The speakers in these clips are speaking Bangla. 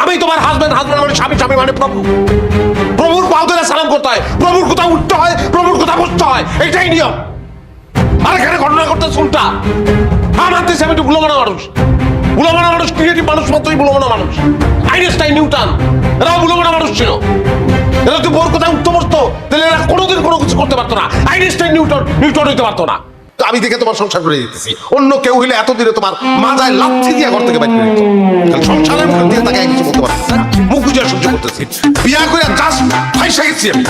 আমি তোমার হাজবেন্ড হাজবেন্ড মানে স্বামী স্বামী মানে প্রভু। প্রভুর পাও সালাম করতে হয়, প্রভুর কোথাও উঠতে হয়, প্রভুর কোথাও বসতে হয়, এটাই নিয়ম। আর এখানে ঘটনা করতে শুনটা আমার দেশে আমি একটু গুলমানা মানুষ। গুলমানা মানুষ, ক্রিয়েটিভ মানুষ মাত্রই গুলমানা মানুষ। আইনস্টাইন নিউটন এরাও গুলমানা মানুষ ছিল। এরা যদি বোর কোথায় উঠতে বসতো তাহলে এরা কোনোদিন কোনো কিছু করতে পারতো না। আইনস্টাইন নিউটন নিউটন হইতে পারতো না। আমি দেখে তোমার সংসার করে দিতেছি। অন্য কেউ হইলে এতদিনে তোমার মাথায় লাথি দিয়া ঘর থেকে বাইর তাহলে বিয়া করে জাস্ট ফাইসা গেছি আমি।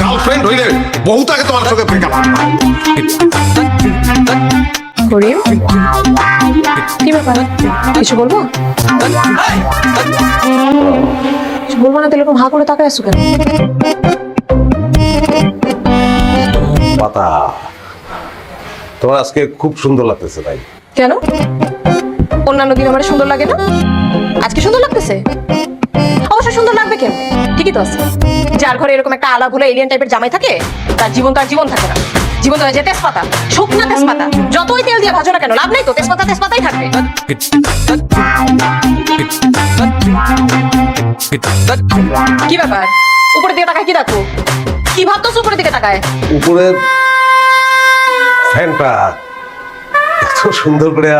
গার্লফ্রেন্ড হইলে বহুত আগে তোমার সঙ্গে ব্রেকআপ করিম কি ব্যাপার? কিছু বলব? কিছু বলব না হা করে তাকায় আসছো কেন? পাতা তোমার আজকে খুব সুন্দর লাগতেছে ভাই কেন? অন্যান্য দিন আমার সুন্দর লাগে না? আজকে সুন্দর লাগতেছে? ঠিকই তো আছে। যার ঘরে এরকম একটা আলা ভুলে এলিয়ান টাইপের জামাই থাকে, তার জীবন তার জীবন থাকে না। জীবন হয়ে যায় তেজপাতা, শুকনা তেজপাতা, যতই তেল দিয়ে ভাজো না কেন, লাভ নেই তো, তেজপাতা তেজপাতাই থাকবে। কি ব্যাপার? উপরে দিকে তাকায় কি দেখো? কি ভাবতো উপরের দিকে তাকায়? উপরে ফ্যানটা এত সুন্দর করে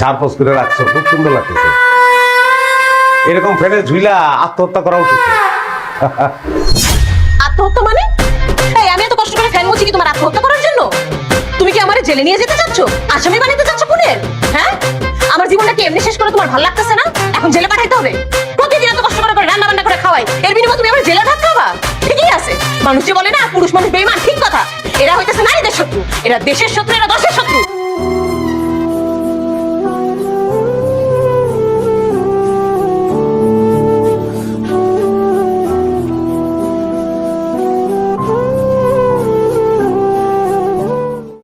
ঝাড়পোস করে রাখছো, খুব সুন্দর লাগতেছে। এরকম ফ্যানে ঝুইলা আত্মহত্যা করা উচিত। আত্মহত্যা মানে? এই, আমি এত কষ্ট করে ফ্যান মুছি কি তোমার আত্মহত্যা করার জন্য? তুমি কি আমার জেলে নিয়ে যেতে চাচ্ছ? আসামি বানাতে চাচ্ছ পুনের হ্যাঁ? আমার জীবনটা কি এমনি শেষ করে তোমার ভালো লাগতেছে না? এখন জেলে পাঠাইতে হবে। প্রতিদিন এত কষ্ট করে করে রান্না বান্না করে খাওয়াই। এর বিনিময়ে তুমি আমার জেলে ভাত খাওয়া ঠিকই আছে। মানুষ যে বলে না, পুরুষ মানুষ বেইমান ঠিক কথা। এরা হইতেছে নারীদের শত্রু। এরা দেশের শত্রু, এরা দশের শত্রু।